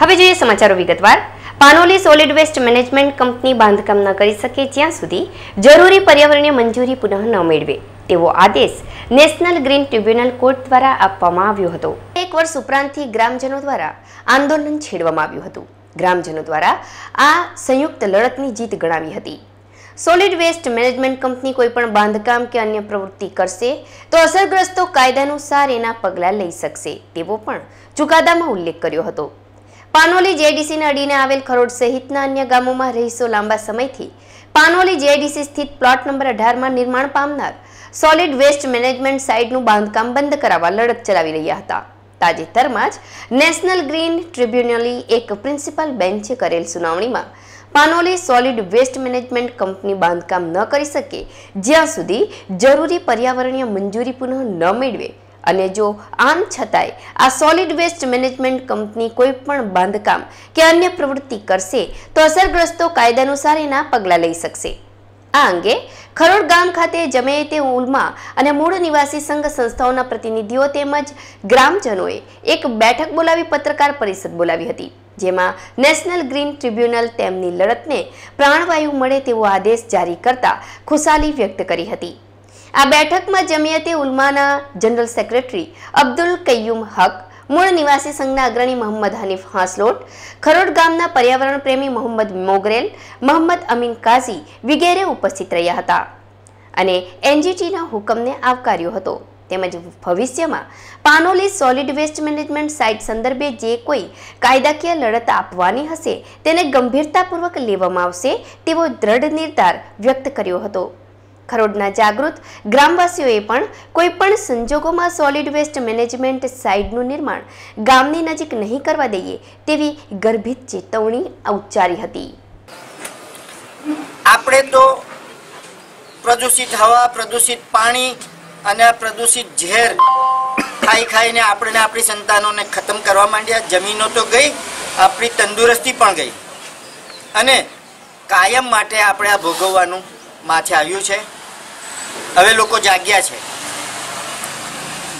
હવે જોઈએ સમાચારો વિગતવાર. Panoli solid waste management company બાંધકામ ન કરી શકે જ્યાં સુધી જરૂરી પર્યાવરણીય મંજૂરી પુનઃ ન મેળવે. તેવો આદેશ નેશનલ ગ્રીન ટ્રિબ્યુનલ કોર્ટ દ્વારા આપવામાં આવ્યો હતો. એક વર્ષ ઉપરાંતથી ગ્રામજનો દ્વારા આંદોલન છેડવામાં આવ્યું હતું. ગ્રામજનો દ્વારા આ સંયુક્ત લડતની જીત ગણાવી હતી. સોલિડ વેસ્ટ મેનેજમેન્ટ કંપની કોઈપણ બાંધકામ કે અન્ય પ્રવૃત્તિ કરશે તો અસરગ્રસ્તો કાયદાનુસાર એના પગલાં લઈ શકશે તેવો પણ ચુકાદામાં ઉલ્લેખ કર્યો હતો. પાનોલી જેડીસીને અડીને આવેલ ખરોડ સહિતના અન્ય ગામોમાં રહીશો લાંબા સમયથી. પાનોલી જેડીસી સ્થિત પ્લોટ નંબર અઢારમાં નિર્માણ પામનાર સોલિડ વેસ્ટ મેનેજમેન્ટ સાઇટનું બાંધકામ બંધ કરાવવા લડત ચલાવી રહ્યા હતા. તાજેતરમાં જ નેશનલ ગ્રીન ટ્રિબ્યુનલી એક પ્રિન્સિપલ બેન્ચે કરેલ સુનાવણીમાં Panoli solid waste management company બાંધકામ ન કરી શકે, જ્યાં સુધી જરૂરી પર્યાવરણીય મંજૂરી પુનઃ ન મેળવે. અને જો આમ છતાંય આ સોલિડ વેસ્ટ મેનેજમેન્ટ કંપની કોઈ પણ બાંધકામ કે અન્ય પ્રવૃત્તિ કરશે, તો અસરગ્રસ્તો કાયદાનુસાર એના પગલાં લઈ શકશે. આ અંગે ખરોડ ગામ ખાતે જમે તે ઉલમા અને મૂળ નિવાસી સંઘ સંસ્થાઓના પ્રતિનિધિઓ તેમજ ગ્રામજનોએ એક બેઠક બોલાવી પત્રકાર પરિષદ બોલાવી હતી, જેમાં નેશનલ ગ્રીન ટ્રિબ્યુનલ તેમની લડતને પ્રાણવાયુ મળે તેવો આદેશ જારી કરતા ખુશાલી વ્યક્ત કરી હતી. આ બેઠકમાં જમિયતે ઉલમાના જનરલ સેક્રેટરી અબ્દુલ કૈયુમ હક, મૂળ નિવાસી સંઘના અગ્રણી મોહમ્મદ હનીફ હાંસલોટ, ખરોડ ગામના પર્યાવરણ પ્રેમી મોહમ્મદ મોગરેલ, મોહમ્મદ અમીન કાઝી વગેરે ઉપસ્થિત રહ્યા હતા. અને એનજીટીના હુકમને આવકાર્યો હતો. તેમજ ભવિષ્યમાં Panoli solid waste management site સંદર્ભે જે કોઈ કાયદાકીય લડત આપવાની હશે, તેને ગંભીરતાપૂર્વક લેવામાં આવશે તેવો દ્રઢ નિર્ધાર વ્યક્ત કર્યો હતો. ખરોડના જાગૃત ગ્રામવાસીઓએ પણ કોઈપણ સંજોગોમાં સોલિડ વેસ્ટ મેનેજમેન્ટ સાઇડનું નિર્માણ ગામની નજીક નહીં કરવા દઈએ તેવી ગર્ભિત ચેતવણી ઉચ્ચારી હતી. આપણે તો પ્રદૂષિત હવા, પ્રદૂષિત પાણી અને પ્રદૂષિત ઝેર ખાઈ ખાઈને આપણે આપણી સંતાનોને ખતમ કરવા માંડ્યા. જમીનો તો ગઈ, આપણી તંદુરસ્તી પણ ગઈ. અને કાયમ માટે આપણે આ ભોગવવાનું માથે આવ્યું છે. હવે લોકો જાગ્યા છે.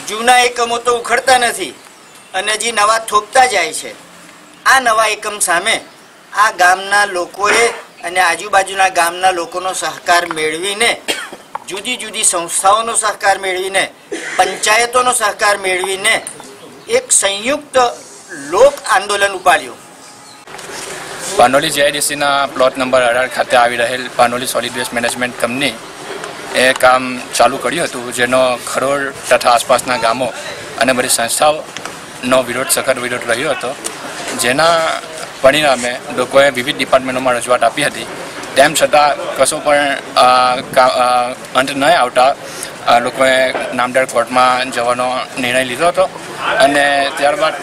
જૂના એકમો તો ઉખડતા નથી અને હજી નવા થોપતા જાય છે. આ નવા એકમ સામે આ ગામના લોકોએ અને આજુબાજુના ગામના લોકોનો સહકાર મેળવીને, જુદી જુદી સંસ્થાઓનો સહકાર મેળવીને, પંચાયતોનો સહકાર મેળવીને એક સંયુક્ત લોક આંદોલન ઉપાડ્યું. પાનોલી જીઆઈડીસીના પ્લોટ નંબર અઢાર ખાતે આવી રહેલ Panoli solid waste management company એ કામ ચાલુ કર્યું હતું, જેનો ખરોડ તથા આસપાસના ગામો અને બધી સંસ્થાઓનો વિરોધ, સખત વિરોધ રહ્યો હતો. જેના પરિણામે લોકોએ વિવિધ ડિપાર્ટમેન્ટોમાં રજૂઆત આપી હતી. તેમ છતાં કશો પણ અંત ન આવતા લોકોએ નામદાર કોર્ટમાં જવાનો નિર્ણય લીધો હતો અને ત્યારબાદ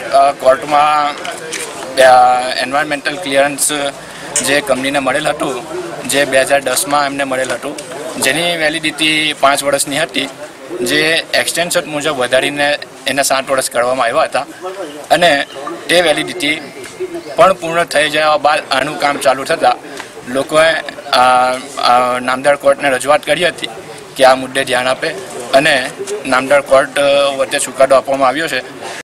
કોર્ટમાં એન્વાયરમેન્ટલ ક્લિયરન્સ જે કંપનીને મળેલ હતું, જે બે હજાર દસમાં એમને મળેલ હતું જેની વેલિડિટી પાંચ વર્ષની હતી, જે એક્સટેન્શન મુજબ વધારીને એને સાત વર્ષ કરવામાં આવ્યા હતા. અને તે વેલિડિટી પણ પૂર્ણ થઈ જવા બાદ આનું કામ ચાલુ થતાં લોકોએ નામદાર કોર્ટને રજૂઆત કરી હતી કે આ મુદ્દે ધ્યાન આપે અને નામદાર કોર્ટ વચ્ચે ચુકાદો આપવામાં આવ્યો છે.